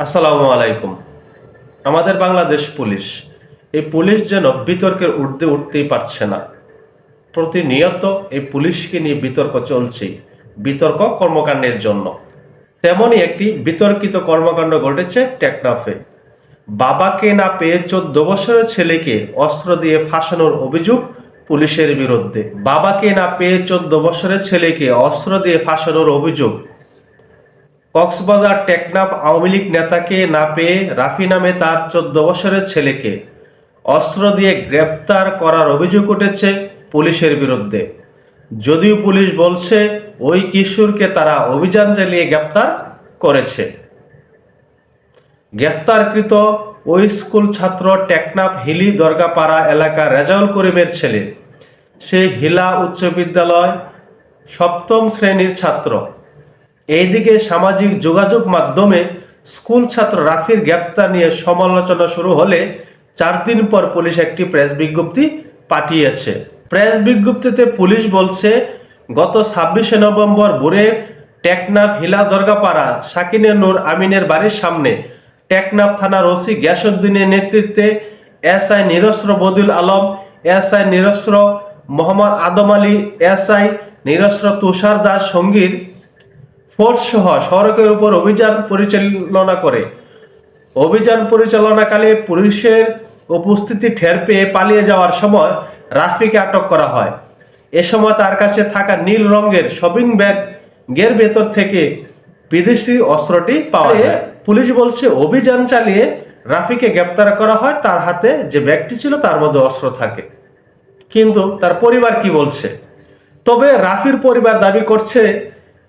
আসসালামু আলাইকুম। আমাদের বাংলাদেশ পুলিশ, এই পুলিশ যেন বিতর্কের ঊর্ধ্বে উঠতেই পারছে না। প্রতিনিয়ত এই পুলিশকে নিয়ে বিতর্ক চলছে, বিতর্ক কর্মকাণ্ডের জন্য। তেমনই একটি বিতর্কিত কর্মকাণ্ড ঘটেছে টেকনাফে। বাবাকে না পেয়ে চোদ্দ বছরের ছেলেকে অস্ত্র দিয়ে ফাঁসানোর অভিযোগ পুলিশের বিরুদ্ধে। বাবাকে না পেয়ে চোদ্দ বছরের ছেলেকে অস্ত্র দিয়ে ফাঁসানোর অভিযোগ কক্সবাজার টেকনাফ আওয়ামী লীগ নেতাকে না পেয়ে রাফি নামে তার চোদ্দ বছরের ছেলেকে অস্ত্র দিয়ে গ্রেপ্তার করার অভিযোগ উঠেছে পুলিশের বিরুদ্ধে। যদিও পুলিশ বলছে ওই কিশোরকে তারা অভিযান চালিয়ে গ্রেপ্তার করেছে। গ্রেপ্তারকৃত ওই স্কুল ছাত্র টেকনাফ হিলি দরগাপাড়া এলাকার রেজাউল করিমের ছেলে। সে হিলা উচ্চ বিদ্যালয় সপ্তম শ্রেণির ছাত্র। এইদিকে সামাজিক যোগাযোগ মাধ্যমে স্কুল ছাত্র রাফির গ্রেপ্তার নিয়ে সমালোচনা শুরু হলে চার দিন পর পুলিশ একটি প্রেস বিজ্ঞপ্তি পাঠিয়েছে। প্রেস বিজ্ঞপ্তিতে পুলিশ বলছে, গত ছাব্বিশে নভেম্বর ভোরে টেকনাফ হিলা দরগাপাড়া সাকিনে নূর আমিনের বাড়ির সামনে টেকনাফ থানার ওসি গ্যাসউদ্দিনের নেতৃত্বে এস আই নিরস্ত্র বদিল আলম এস আই নিরস্ত্র মোহাম্মদ আদম আলী, এসআই নিরস্ত্র তুষার দাস সঙ্গীর ফোর্স সহ সড়কের উপর অভিযান পরিচালনা করে। অভিযান পরিচালনাকালে পুলিশের উপস্থিতি ঠের পেয়ে পালিয়ে যাওয়ার সময় রাফিকে আটক করা হয়। এ সময় তার কাছে থাকা নীল রঙের শপিং ব্যাগ গের ভেতর থেকে বিদেশি অস্ত্রটি পাওয়া যায়। পুলিশ বলছে অভিযান চালিয়ে রাফিকে গ্রেপ্তার করা হয়। তার হাতে যে ব্যাগটি ছিল তার মধ্যে অস্ত্র থাকে। কিন্তু তার পরিবার কি বলছে? তবে রাফির পরিবার দাবি করছে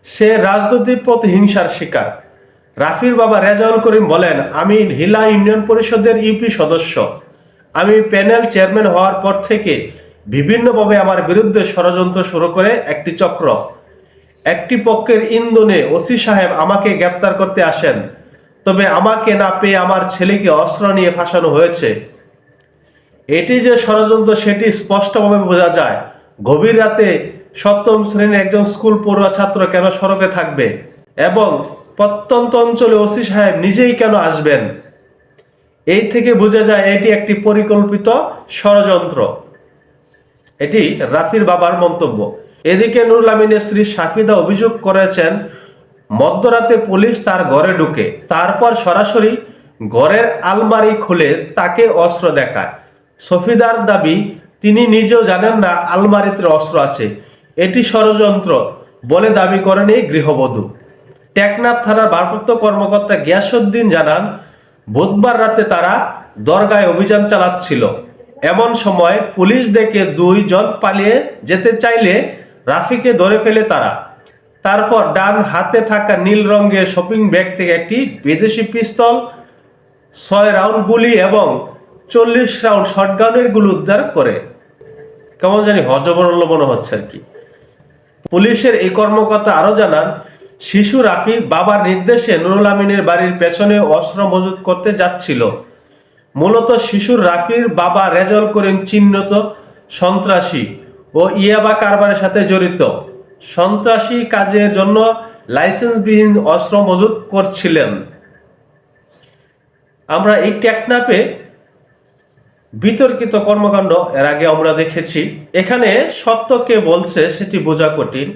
সে রাজনৈতিক প্রতিহিংসার শিকার। রাফির বাবা রেজাউল করিম বলেন, আমি হিলা ইউনিয়ন পরিষদের ইউপি সদস্য। আমি প্যানেল চেয়ারম্যান হওয়ার পর থেকে বিভিন্নভাবে আমার বিরুদ্ধে ষড়যন্ত্র শুরু করে একটি চক্র। একটি পক্ষের ইন্ধনে ওসি সাহেব আমাকে গ্রেপ্তার করতে আসেন। তবে আমাকে না পেয়ে আমার ছেলেকে অস্ত্র নিয়ে ফাঁসানো হয়েছে। এটি যে ষড়যন্ত্র, সেটি স্পষ্টভাবে বোঝা যায়। গভীর রাতে সপ্তম শ্রেণির একজন স্কুল পড়ুয়া ছাত্র কেন সড়কে থাকবে? এবং প্রত্যন্ত অঞ্চলে ওসি সাহেব নিজেই কেন আসবেন? এই থেকে বোঝা যায় এটি একটি পরিকল্পিত ষড়যন্ত্র। এটি রাফির বাবার মন্তব্য। এদিকে নুরুল আমিনের স্ত্রী সাফিদা অভিযোগ করেছেন, মধ্যরাতে পুলিশ তার ঘরে ঢুকে, তারপর সরাসরি ঘরের আলমারি খুলে তাকে অস্ত্র দেখায়। সফিদার দাবি, তিনি নিজেও জানেন না আলমারিতে অস্ত্র আছে। এটি ষড়যন্ত্র। বলে দাবি করেন এই গৃহবধূ। টেকনাফ থানার ভারপ্রাপ্ত কর্মকর্তা গিয়াসুদ্দিন জানান, বুধবার রাতে তারা দরগায় অভিযান চালাচ্ছিল। এমন সময় পুলিশ দেখে দুইজন পালিয়ে যেতে চাইলে রাফিকে ধরে ফেলে তারা। তারপর ডান হাতে থাকা নীল রঙের শপিং ব্যাগ থেকে একটি বিদেশি পিস্তল, ছয় রাউন্ড গুলি এবং চল্লিশ রাউন্ড শটগানের গুলি উদ্ধার করে। কেমন জানি হজবরল মনে হচ্ছে আর কি। পুলিশের এই কর্মকর্তা আরও জানান, শিশু রাফি বাবার নির্দেশে নুরুল আমিনের বাড়ির পেছনে অস্ত্র মজুত করতে যাচ্ছিল। মূলত শিশুর রাফির বাবা রেজল করিম চিহ্নিত সন্ত্রাসী ও ইয়াবা কারবারের সাথে জড়িত। সন্ত্রাসী কাজের জন্য লাইসেন্সবিহীন অস্ত্র মজুত করছিলেন। আমরা এই টেকনাপে বিতর্কিত কর্মকাণ্ড, এর আগে আমরা দেখেছি। এখানে সত্যকে বলছে, সেটি বোঝা কঠিন।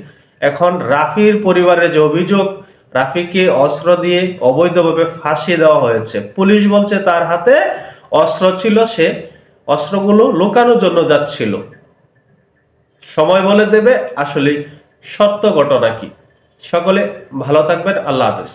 এখন রাফির পরিবারের যে অভিযোগ, রাফিকে অস্ত্র দিয়ে অবৈধভাবে ফাঁসিয়ে দেওয়া হয়েছে। পুলিশ বলছে, তার হাতে অস্ত্র ছিল সে। অস্ত্রগুলো লুকানোর জন্য যাচ্ছিল। সময় বলে দেবে আসলে সত্য ঘটনা কি। সকলে ভালো থাকবেন। আল্লাহ হাফেজ।